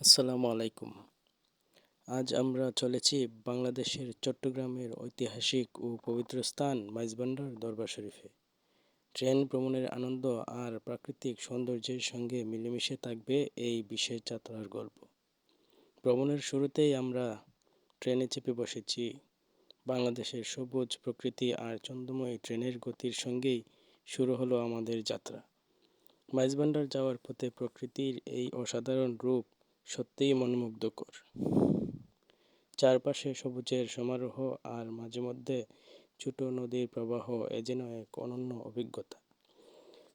আসসালামু আলাইকুম। আজ আমরা চলেছি বাংলাদেশের চট্টগ্রামের ঐতিহাসিক ও পবিত্র স্থান মাইজবান্ডার দরবার শরীফে। ট্রেন ভ্রমণের আনন্দ আর প্রাকৃতিক সৌন্দর্যের সঙ্গে মিলেমিশে থাকবে এই বিশেষ যাত্রার গল্প। ভ্রমণের শুরুতেই আমরা ট্রেনে চেপে বসেছি। বাংলাদেশের সবুজ প্রকৃতি আর চন্দ্রময় ট্রেনের গতির সঙ্গেই শুরু হলো আমাদের যাত্রা। মাইজবান্ডার যাওয়ার পথে প্রকৃতির এই অসাধারণ রূপ সত্যিই মনোমুগ্ধকর। চারপাশে সবুজের সমারোহ আর মাঝে মধ্যে ছোট নদীর প্রবাহ এ যেন এক অনন্য অভিজ্ঞতা।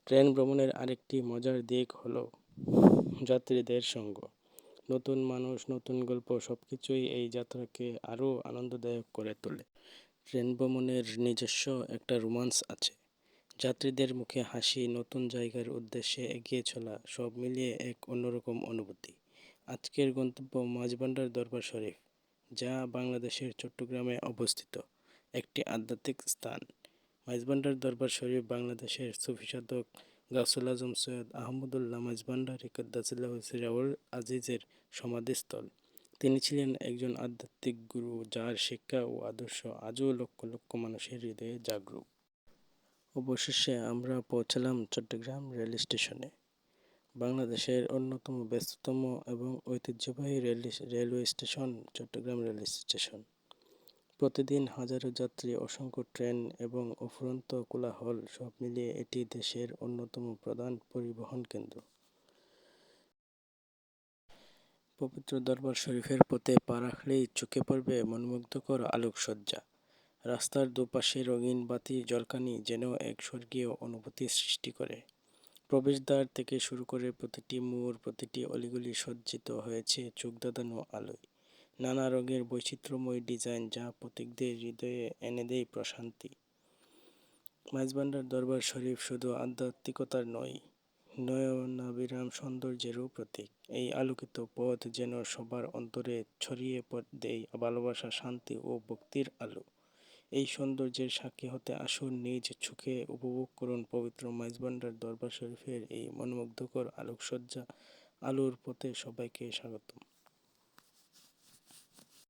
ট্রেন ভ্রমণের আরেকটি মজার দিক হলো যাত্রীদের সঙ্গ। নতুন মানুষ, নতুন গল্প সব কিছুই এই যাত্রাকে আরও আনন্দদায়ক করে তোলে। ট্রেন ভ্রমণের নিজস্ব একটা রোমান্স আছে। যাত্রীদের মুখে হাসি, নতুন জায়গার উদ্দেশ্যে এগিয়ে চলা সব মিলিয়ে এক অন্যরকম অনুভূতি। আজকের গন্তব্য মাঝবান্ডার দরবার শরীফ, যা বাংলাদেশের চট্টগ্রামে অবস্থিত একটি আধ্যাত্মিক স্থান। মাঝবান্ডার দরবার শরীফ বাংলাদেশের সুফিসাধক গাউসুল আজম সৈয়দ আহমদুল্লাহ মাঝবান্ডার ইকদ্দাসিল্লাহ সিরাউল আজিজের সমাধিস্থল। তিনি ছিলেন একজন আধ্যাত্মিক গুরু, যার শিক্ষা ও আদর্শ আজও লক্ষ লক্ষ মানুষের হৃদয়ে জাগরুক অবশেষে আমরা পৌঁছালাম চট্টগ্রাম রেল স্টেশনে বাংলাদেশের অন্যতম ব্যস্ততম এবং ঐতিহ্যবাহী rail railway station Chattogram rail station. প্রতিদিন হাজারো যাত্রী অসংখ্য ট্রেন এবং অফুরন্ত কোলাহল সব মিলিয়ে এটি দেশের অন্যতম প্রধান পরিবহন কেন্দ্র। পবিত্র দরবার শরীফের পথে পা রাখলেই চোখে পড়বে মনোমুগ্ধকর আলোকসজ্জা। রাস্তার দুপাশে রঙিন বাতি, জলকানি যেন এক স্বর্গীয় অনুভূতি সৃষ্টি করে। প্রবেশদ্বার থেকে শুরু করে প্রতিটি মোড়, প্রতিটি অলিগলি সজ্জিত হয়েছে চোখদাদানো আলোয়। নানা রঙের বৈচিত্র্যময় ডিজাইন যা প্রতীকদের হৃদয়ে এনে দেয় প্রশান্তি। মাঝবান্ডার দরবার শরীফ শুধু আধ্যাত্মিকতার নয় নয়নাবিরাম সৌন্দর্যেরও প্রতীক। এই আলোকিত পথ যেন সবার অন্তরে ছড়িয়ে দেয় ভালোবাসা, শান্তি ও ভক্তির আলো। এই সৌন্দর্যের সাক্ষী হতে আসুন নিজ চোখে উপভোগ করুন পবিত্র মাইজবান্ডার দরবার শরীফের এই মনোমুগ্ধকর আলোকসজ্জা। আলোর পথে সবাইকে স্বাগতম।